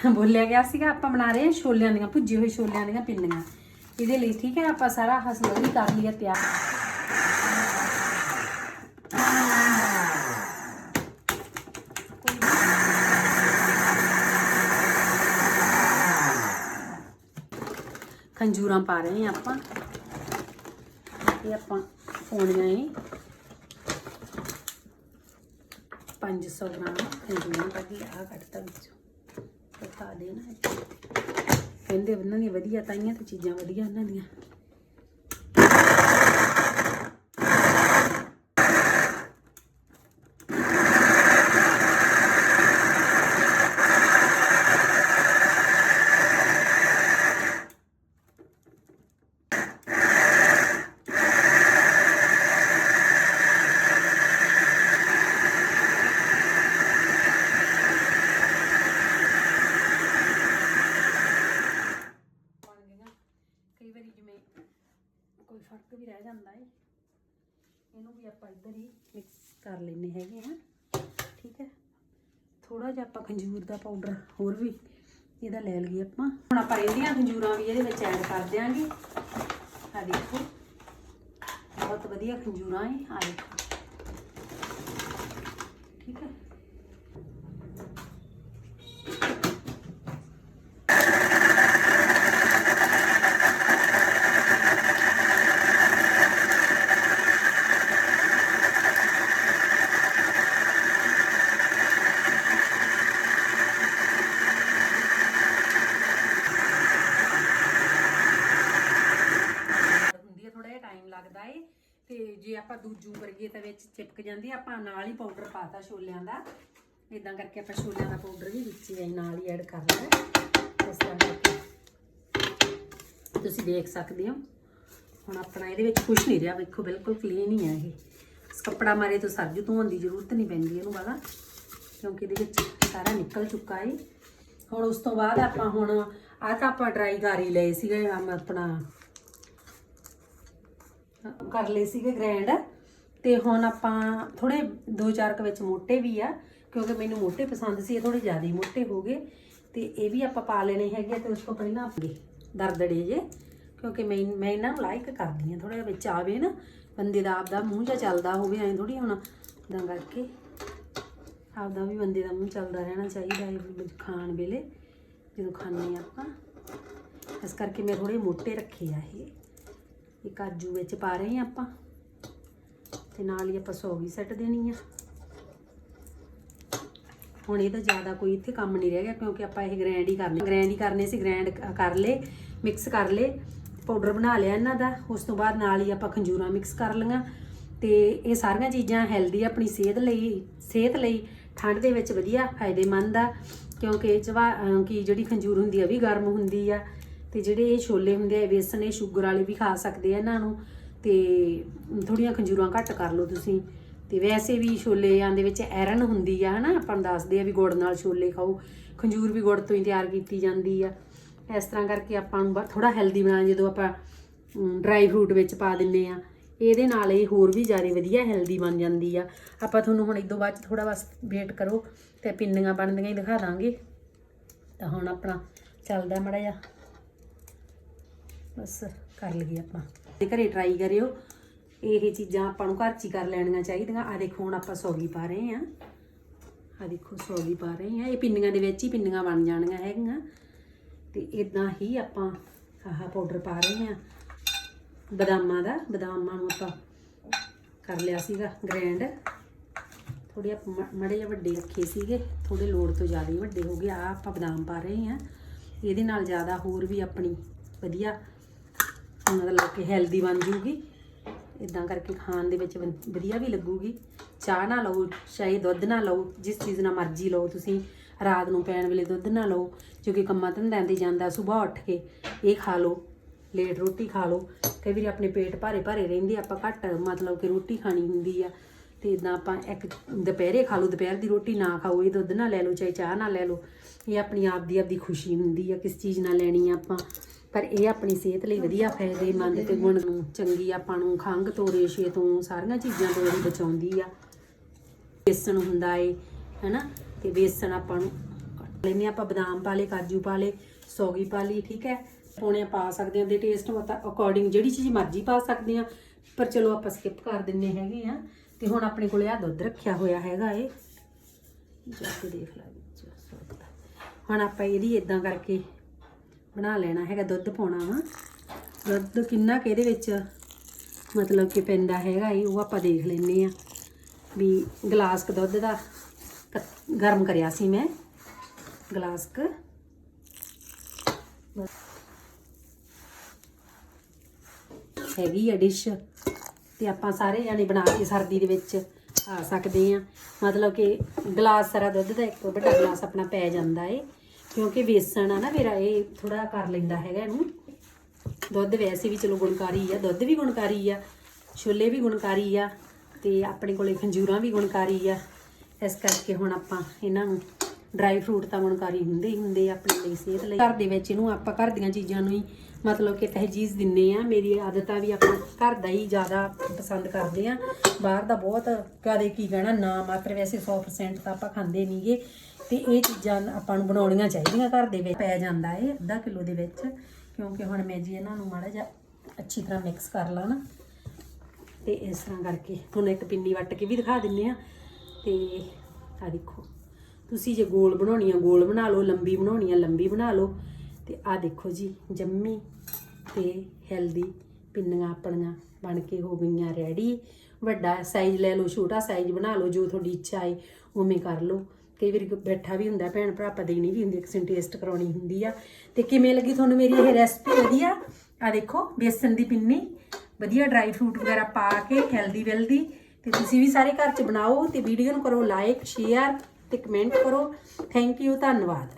ਬੋਲਿਆ ਗਿਆ ਸੀਗਾ, ਆਪਾਂ ਬਣਾ ਰਹੇ ਹਾਂ ਛੋਲਿਆਂ ਦੀਆਂ, ਭੁੱਜੇ ਹੋਏ ਛੋਲਿਆਂ ਦੀਆਂ ਪਿੰਨੀਆਂ ਇਹਦੇ ਲਈ ਠੀਕ ਹੈ, ਆਪਾਂ ਸਾਰਾ ਹਸਨਵਰੀ ਕਰ ਲਿਆ ਤਿਆਰ। ਖੰਜੂਰਾਂ ਪਾ ਰਹੇ ਹਾਂ ਆਪਾਂ। ਇਹ ਆਪਾਂ ਪਾਉਣੀਆਂ ਏ 500 ਗ੍ਰਾਮ ਖੰਜੂਰਾਂ ਕੱਢ ਲਿਆ ਆਹ ਕੱਢਤਾ ਵਿੱਚੋਂ। ਤੇ ਦੇਣਾ ਕਹਿੰਦੇ ਉਹਨਾਂ ਦੀਆਂ ਵਧੀਆ ਤਾਈਆਂ ਤੇ ਚੀਜ਼ਾਂ ਵਧੀਆ ਉਹਨਾਂ ਦੀਆਂ। ਕੋਈ ਫ਼ਰਕ ਵੀ ਰਹਿ ਜਾਂਦਾ ਏ। ਇਹਨੂੰ ਵੀ ਆਪਾਂ ਇੱਧਰ ਹੀ ਮਿਕਸ ਕਰ ਲੈਨੇ ਹੈਗੇ ਹਾਂ। ਠੀਕ ਹੈ। ਥੋੜਾ ਜਿਹਾ ਆਪਾਂ ਖੰਜੂਰ ਦਾ ਪਾਊਡਰ ਹੋਰ ਵੀ ਇਹਦਾ ਲੈ ਲਈਏ ਆਪਾਂ। ਹੁਣ ਆਪਾਂ ਇਹਦੀਆਂ ਖੰਜੂਰਾਂ ਵੀ ਇਹਦੇ ਵਿੱਚ ਐਡ ਕਰ ਦਿਆਂਗੇ। ਆ ਦੇਖੋ, ਬਹੁਤ ਵਧੀਆ ਖੰਜੂਰਾਂ ਏ ਆ ਦੇਖੋ। ਠੀਕ ਹੈ ਹੁੰਦੀ ਹੈ ਥੋੜਾ ਜਿਹਾ ਟਾਈਮ ਲੱਗਦਾ ਏ ਤੇ ਜੇ ਆਪਾਂ ਦੂਜੂ ਕਰੀਏ ਤਾਂ ਵਿੱਚ ਚਿਪਕ ਜਾਂਦੀ ਆ, ਆਪਾਂ ਨਾਲ ਹੀ ਪਾਊਡਰ ਪਾਤਾ ਛੋਲਿਆਂ ਦਾ। ਇਦਾਂ ਕਰਕੇ ਆਪਾਂ ਛੋਲਿਆਂ ਦਾ ਪਾਊਡਰ ਵੀ ਵਿੱਚ ਹੀ ਨਾਲ ਹੀ ਐਡ ਕਰ ਲੈਣਾ। ਇਸ ਤਰ੍ਹਾਂ ਕਰਕੇ। ਤੁਸੀਂ ਦੇਖ ਸਕਦੇ ਹੋ। ਹੁਣ ਆਪਣਾ ਇਹਦੇ ਵਿੱਚ ਕੁਝ ਨਹੀਂ ਰਿਹਾ। ਵੇਖੋ ਬਿਲਕੁਲ ਕਲੀਨ ਹੀ ਆ ਇਹ। ਇਸ ਕੱਪੜਾ ਮਾਰੇ ਤੋਂ ਸਰਜੂ ਧੋਣ ਦੀ ਜ਼ਰੂਰਤ ਨਹੀਂ ਪੈਂਦੀ ਇਹਨੂੰ ਵਾਲਾ ਕਿਉਂਕਿ ਇਹਦੇ ਵਿੱਚ ਸਾਰਾ ਨਿਕਲ ਚੁੱਕਾ ਹੈ ਹੁਣ ਉਸ ਤੋਂ ਬਾਅਦ ਆਪਾਂ ਹੁਣ ਆਹ ਤਾਂ ਆਪਾਂ ਡਰਾਈ ਕਰ ਹੀ ਲਏ ਸੀਗੇ ਆਮ ਆਪਣਾ ਕਰ ਲਏ ਸੀਗੇ ਗ੍ਰੈਂਡ ਤੇ ਹੁਣ ਆਪਾਂ ਥੋੜੇ ਦੋ ਚਾਰ ਕ ਵਿੱਚ ਮੋਟੇ ਵੀ ਆ, ਕਿਉਂਕਿ ਮੈਨੂੰ ਮੋਟੇ ਪਸੰਦ ਸੀ, ਇਹ ਥੋੜੇ ਜ਼ਿਆਦਾ ਹੀ ਮੋਟੇ ਹੋ ਗਏ ਤੇ ਇਹ ਵੀ ਆਪਾਂ ਪਾ ਲੈਣੇ ਹੈਗੇ ਆ ਤੇ ਉਸ ਤੋਂ ਪਹਿਲਾਂ ਆਪਣੇ ਦਰਦੜੇ ਜੇ, ਕਿਉਂਕਿ ਮੈਂ ਮੈਂ ਇਹਨਾਂ ਨੂੰ ਲਾਈਕ ਕਰਦੀ ਆ ਥੋੜਾ ਜਿਹਾ ਵਿੱਚ ਆਵੇ ਨਾ, ਬੰਦੇ ਦਾ ਆਪਦਾ ਮੂੰਹ ਜਾਂ ਚੱਲਦਾ ਹੋਵੇ, ਐਂ ਥੋੜੀ ਹੁਣ ਇਦਾਂ ਕਰਕੇ ਆਪਦਾ ਵੀ ਬੰਦੇ ਦਾ ਮੂੰਹ ਚੱਲਦਾ ਰਹਿਣਾ ਚਾਹੀਦਾ ਹੈ ਖਾਣ ਵੇਲੇ ਜਦੋਂ ਖਾਂਦੇ ਆ ਆਪਾਂ। ਇਸ ਕਰਕੇ ਮੈਂ ਥੋੜੇ ਮੋਟੇ ਰੱਖੇ ਆ ਇਹ। ਇਹ ਕਾਜੂ ਵਿੱਚ ਪਾ ਰਹੇ ਹਾਂ ਆਪਾਂ। ਤੇ ਨਾਲ ਹੀ ਆਪਾਂ ਸੌ ਵੀ ਸੱਟ ਦੇਣੀ ਆ। ਹੁਣ ਇਹਦਾ ਜ਼ਿਆਦਾ ਕੋਈ ਇੱਥੇ ਕੰਮ ਨਹੀਂ ਰਹਿ ਗਿਆ ਕਿਉਂਕਿ ਆਪਾਂ ਇਹ ਗ੍ਰੈਂਡ ਹੀ ਕਰਨੇ ਗ੍ਰੈਂਡ ਹੀ ਕਰਨੇ ਸੀ ਗ੍ਰੈਂਡ ਕਰ ਲੇ ਮਿਕਸ ਕਰ ਲੇ ਪਾਊਡਰ ਬਣਾ ਲਿਆ ਇਹਨਾਂ ਦਾ। ਉਸ ਤੋਂ ਬਾਅਦ ਨਾਲ ਹੀ ਆਪਾਂ ਖੰਜੂਰਾਂ ਮਿਕਸ ਕਰ ਲਈਆਂ। ਤੇ ਇਹ ਸਾਰੀਆਂ ਚੀਜ਼ਾਂ ਹੈਲਦੀ ਆਪਣੀ ਸਿਹਤ ਲਈ ਸਿਹਤ ਲਈ ਠੰਡ ਦੇ ਵਿੱਚ ਵਧੀਆ, ਫਾਇਦੇਮੰਦ ਆ। ਕਿਉਂਕਿ ਇਹ ਕਿ ਜਿਹੜੀ ਖੰਜੂਰ ਹੁੰਦੀ ਆ ਵੀ ਗਰਮ ਹੁੰਦੀ ਆ। ਤੇ ਜਿਹੜੇ ਇਹ ਛੋਲੇ ਹੁੰਦੇ ਆ ਇਹ ਵੇਸਣ, ਇਹ ਸ਼ੂਗਰ ਵਾਲੇ ਵੀ ਖਾ ਸਕਦੇ ਆ ਇਹਨਾਂ ਨੂੰ। ਤੇ ਥੋੜੀਆਂ ਖੰਜੂਰਾਂ ਘੱਟ ਕਰ ਲਓ ਤੁਸੀਂ। ਤੇ ਵੈਸੇ ਵੀ ਛੋਲਿਆਂ ਦੇ ਵਿੱਚ ਐਰਨ ਹੁੰਦੀ ਆ, ਹਨਾ? ਆਪਾਂ ਨੂੰ ਦੱਸਦੇ ਆ ਵੀ ਗੁੜ ਨਾਲ ਛੋਲੇ ਖਾਓ। ਖੰਜੂਰ ਵੀ ਗੁੜ ਤੋਂ ਹੀ ਤਿਆਰ ਕੀਤੀ ਜਾਂਦੀ ਆ। ਇਸ ਤਰ੍ਹਾਂ ਕਰਕੇ ਆਪਾਂ ਨੂੰ ਥੋੜਾ ਹੈਲਦੀ ਬਣਾ, ਜਦੋਂ ਆਪਾਂ ਡਰਾਈ ਫਰੂਟ ਵਿੱਚ ਪਾ ਦਿੰਨੇ ਆ। ਇਹਦੇ ਨਾਲ ਇਹ ਹੋਰ ਵੀ ਜ਼ਿਆਦਾ ਵਧੀਆ ਹੈਲਦੀ ਬਣ ਜਾਂਦੀ ਆ। ਆਪਾਂ ਤੁਹਾਨੂੰ ਹੁਣ ਇਦੋਂ ਬਾਅਦ ਥੋੜਾ ਬਸ ਵੇਟ ਕਰੋ ਤੇ ਪਿੰਨੀਆਂ ਬਣਦੀਆਂ ਹੀ ਦਿਖਾ ਦਾਂਗੇ। ਤਾਂ ਹੁਣ ਆਪਣਾ ਚੱਲਦਾ ਮੜਾ ਜਾ ਬਸ ਕਰ ਲਈਏ ਆਪਾਂ। ਤੇ ਘਰੇ ਟਰਾਈ ਕਰਿਓ। ਇਹ ਚੀਜ਼ਾਂ ਆਪਾਂ ਨੂੰ ਘਰ 'ਚ ਹੀ ਕਰ ਲੈਣੀਆਂ ਚਾਹੀਦੀਆਂ। ਆ ਦੇਖੋ, ਹੁਣ ਆਪਾਂ ਸੌਗੀ ਪਾ ਰਹੇ ਆ ਆ ਦੇਖੋ ਸੌਗੀ ਪਾ ਰਹੇ ਆ ਇਹ ਪਿੰਨੀਆਂ ਦੇ ਵਿੱਚ ਹੀ ਪਿੰਨੀਆਂ ਬਣ ਜਾਣੀਆਂ ਹੈਗੀਆਂ। ਤੇ ਇਦਾਂ ਹੀ ਆਪਾਂ ਆਹ ਪਾਊਡਰ ਪਾ ਰਹੇ ਆ ਬਦਾਮਾਂ ਦਾ। ਬਦਾਮਾਂ ਨੂੰ ਆਪਾਂ ਕਰ ਲਿਆ ਸੀਗਾ ਗ੍ਰੈਂਡ ਥੋੜੇ ਮੜੇ ਜਿਹੇ ਵੱਡੇ ਰੱਖੇ ਸੀਗੇ। ਥੋੜੇ ਲੋੜ ਤੋਂ ਜ਼ਿਆਦਾ ਹੀ ਵੱਡੇ ਹੋ ਗਏ। ਆ ਆਪਾਂ ਬਦਾਮ ਪਾ ਰਹੇ ਆ ਇਹਦੇ ਨਾਲ ਜ਼ਿਆਦਾ ਹੋਰ ਵੀ ਆਪਣੀ ਵਧੀਆ ਮਤਲਬ ਕਿ ਹੈਲਦੀ ਬਣ ਜੂਗੀ। ਇਦਾਂ ਕਰਕੇ ਖਾਣ ਦੇ ਵਿੱਚ ਵੰ- ਵਧੀਆ ਵੀ ਲੱਗੂਗੀ। ਚਾਹ ਨਾ ਲਓ, ਚਾਹੇ ਦੁੱਧ ਨਾ ਲਓ, ਜਿਸ ਚੀਜ਼ ਨਾਲ ਮਰਜ਼ੀ ਲਓ ਤੁਸੀਂ। ਰਾਤ ਨੂੰ ਪੈਣ ਵੇਲੇ ਦੁੱਧ ਨਾ ਲਓ ਜੋ ਕਿ ਕੰਮਾਂ ਧੰਦਿਆਂ ਤੇ ਜਾਂਦਾ ਸਵੇਰ ਉੱਠ ਕੇ। ਇਹ ਖਾ ਲਓ ਲੇਟ ਰੋਟੀ ਖਾ ਲਓ। ਕਈ ਵਾਰੀ ਆਪਣੇ ਪੇਟ ਭਾਰੇ ਭਾਰੇ ਰਹਿੰਦੇ ਆਪਾਂ ਘੱਟ ਮਤਲਬ ਕਿ ਰੋਟੀ ਖਾਣੀ ਹੁੰਦੀ ਆ। ਤੇ ਇਦਾਂ ਆਪਾਂ ਇੱਕ ਦੁਪਹਿਰੇ ਖਾ ਲਓ, ਦੁਪਹਿਰ ਦੀ ਰੋਟੀ ਨਾ ਖਾਓ, ਇਹ ਦੁੱਧ ਨਾਲ ਲੈ ਲਓ, ਚਾਹੇ ਚਾਹ ਨਾਲ ਲੈ ਲਓ। ਇਹ ਆਪਣੀ ਆਪ ਦੀ ਆਪਦੀ ਖੁਸ਼ੀ ਹੁੰਦੀ ਆ, ਕਿਸ ਚੀਜ਼ ਨਾਲ ਲੈਣੀ ਆ ਆਪਾਂ। ਪਰ ਇਹ ਆਪਣੀ ਸਿਹਤ ਲਈ ਵਧੀਆ ਫਾਇਦੇਮੰਦ ਤੇ ਗੁਣ ਨੂੰ ਚੰਗੀ ਆਪਾਂ ਨੂੰ ਖੰਘ ਤੋਂ ਰੇਸ਼ੇ ਤੋਂ ਸਾਰੀਆਂ ਚੀਜ਼ਾਂ ਤੋਂ ਇਹ ਬਚਾਉਂਦੀ ਆ। ਬੇਸਣ ਹੁੰਦਾ ਏ, ਹੈਨਾ? ਤੇ ਬੇਸਣ ਆਪਾਂ ਨੂੰ ਲੈਨੇ ਆਪਾਂ ਬਦਾਮ ਪਾ ਲਏ, ਕਾਜੂ ਪਾ ਲਏ, ਸੌਗੀ ਪਾ ਲਈ, ਠੀਕ ਹੈ? ਪੌਣੇ ਪਾ ਸਕਦੇ ਹਾਂ ਦੇ ਟੇਸਟ ਅਕੋਰਡਿੰਗ ਜਿਹੜੀ ਚੀਜ਼ ਮਰਜ਼ੀ ਪਾ ਸਕਦੇ ਹਾਂ। ਪਰ ਚਲੋ ਆਪਾਂ ਸਕਿਪ ਕਰ ਦਿੰਨੇ ਹੈਗੇ ਆ ਤੇ ਹੁਣ ਆਪਣੇ ਕੋਲੇ ਆ ਦੁੱਧ ਰੱਖਿਆ ਹੋਇਆ ਹੈਗਾ ਏ। ਜਾ ਕੇ ਦੇਖ ਲੈ ਹੁਣ ਆਪਾਂ ਇਹਦੀ ਇਦਾਂ ਕਰਕੇ ਬਣਾ ਲੈਣਾ ਹੈਗਾ, ਦੁੱਧ ਪਾਉਣਾ ਵਾ। ਦੁੱਧ ਕਿੰਨਾ ਕਿ ਇਹਦੇ ਵਿੱਚ ਮਤਲਬ ਕਿ ਪੈਂਦਾ ਹੈਗਾ ਇਹ ਉਹ ਆਪਾਂ ਦੇਖ ਲੈਨੇ ਆ। ਵੀ ਗਲਾਸ ਕ ਦੁੱਧ ਦਾ ਕ- ਗਰਮ ਕਰਿਆ ਸੀ ਮੈਂ। ਗਲਾਸ ਕ। ਹੈਗੀ ਆ ਡਿਸ਼ ਤੇ ਆਪਾਂ ਸਾਰੇ ਜਾਣੇ ਬਣਾ ਕੇ ਸਰਦੀ ਦੇ ਵਿੱਚ ਖਾ ਸਕਦੇ ਆ। ਮਤਲਬ ਕਿ ਗਲਾਸ ਸਾਰਾ ਦੁੱਧ ਦਾ ਇੱਕ ਵੱਡਾ ਗਲਾਸ ਆਪਣਾ ਪੈ ਜਾਂਦਾ ਏ। ਕਿਉਂਕਿ ਵੇਸਣ ਆ ਨਾ ਮੇਰਾ, ਇਹ ਥੋੜਾ ਕਰ ਲੈਂਦਾ ਹੈਗਾ ਇਹਨੂੰ। ਦੁੱਧ ਵੈਸੇ ਵੀ ਚਲੋ ਗੁਣਕਾਰੀ ਆ, ਦੁੱਧ ਵੀ ਗੁਣਕਾਰੀ ਆ, ਛੋਲੇ ਵੀ ਗੁਣਕਾਰੀ ਆ ਤੇ ਆਪਣੇ ਕੋਲੇ ਖੰਜੂਰਾਂ ਵੀ ਗੁਣਕਾਰੀ ਆ। ਇਸ ਕਰਕੇ ਹੁਣ ਆਪਾਂ ਇਹਨਾਂ ਨੂੰ ਡਰਾਈ ਫਰੂਟ ਤਾਂ ਗੁਣਕਾਰੀ ਹੁੰਦੇ ਹੀ ਹੁੰਦੇ ਆ ਆਪਣੇ ਲਈ ਸਿਹਤ ਲਈ। ਘਰ ਦੇ ਵਿੱਚ ਇਹਨੂੰ ਆਪਾਂ ਘਰ ਦੀਆਂ ਚੀਜ਼ਾਂ ਨੂੰ ਹੀ ਮਤਲਬ ਕਿ ਤਹਿਜੀਜ਼ ਦਿੰਨੇ ਆ। ਮੇਰੀ ਆਦਤ ਆ ਵੀ ਆਪਾਂ ਘਰ ਦਾ ਹੀ ਜ਼ਿਆਦਾ ਪਸੰਦ ਕਰਦੇ ਆ। ਬਾਹਰ ਦਾ ਬਹੁਤ ਕਦੇ ਕੀ ਕਹਿਣਾ, ਨਾ ਮਾਤਰ ਵੈਸੇ 100% ਤਾਂ ਆਪਾਂ ਖਾਂਦੇ ਨਹੀਂਗੇ ਤੇ ਇਹ ਚੀਜ਼ਾਂ ਆਪਾਂ ਨੂੰ ਬਣਾਉਣੀਆਂ ਚਾਹੀਦੀਆਂ ਘਰ ਦੇ ਵਿੱਚ। ਪੈ ਜਾਂਦਾ ਏ ਅੱਧਾ ਕਿਲੋ ਦੇ ਵਿੱਚ, ਕਿਉਂਕਿ ਹੁਣ ਮੈਂ ਜੀ ਇਹਨਾਂ ਨੂੰ ਮਾੜਾ ਜਿਹਾ ਅੱਛੀ ਤਰ੍ਹਾਂ ਮਿਕਸ ਕਰ ਲਾਂ ਨਾ। ਤੇ ਇਸ ਤਰ੍ਹਾਂ ਕਰਕੇ ਹੁਣ ਇੱਕ ਪਿੰਨੀ ਵੱਟ ਕੇ ਵੀ ਦਿਖਾ ਦਿੰਨੇ ਆ। ਤੇ ਆ ਦੇਖੋ, ਤੁਸੀਂ ਜੇ ਗੋਲ ਬਣਾਉਣੀ ਆ ਗੋਲ ਬਣਾ ਲਓ, ਲੰਬੀ ਬਣਾਉਣੀ ਆ ਲੰਬੀ ਬਣਾ ਲਓ। ਤੇ ਆ ਦੇਖੋ ਜੀ, ਜੰਮੀ ਤੇ ਹੈਲਦੀ ਪਿੰਨੀਆਂ ਆਪਣੀਆਂ ਬਣ ਕੇ ਹੋ ਗਈਆਂ ਰੈਡੀ ਵੱਡਾ ਸਾਈਜ਼ ਲੈ ਲਓ, ਛੋਟਾ ਸਾਈਜ਼ ਬਣਾ ਲਓ, ਜੋ ਤੁਹਾਡੀ ਇੱਛਾ ਹੈ ਉਵੇਂ ਕਰ ਲਓ। ਕਈ ਵਾਰੀ ਬੈਠਾ ਵੀ ਹੁੰਦਾ, ਭੈਣ ਭਰਾ ਆਪਾਂ ਦੇਣੀ ਵੀ ਹੁੰਦੀ ਕਿਸੇ ਨੂੰ ਟੇਸਟ ਕਰਾਉਣੀ ਹੁੰਦੀ ਆ। ਤੇ ਕਿਵੇਂ ਲੱਗੀ ਤੁਹਾਨੂੰ ਮੇਰੀ ਇਹ ਰੈਸਪੀ ਵਧੀਆ? ਆ ਦੇਖੋ ਬੇਸਨ ਦੀ ਪਿੰਨੀ, ਵਧੀਆ ਡਰਾਈ ਫਰੂਟ ਵਗੈਰਾ ਪਾ ਕੇ ਹੈਲਦੀ ਵੈਲਦੀ ਤੇ ਤੁਸੀਂ ਵੀ ਸਾਰੇ ਘਰ ਚ ਬਣਾਓ ਤੇ ਵੀਡੀਓ ਨੂੰ ਕਰੋ ਲਾਈਕ ਸ਼ੇਅਰ ਤੇ ਕਮੈਂਟ ਕਰੋ। ਥੈਂਕ ਯੂ ਧੰਨਵਾਦ।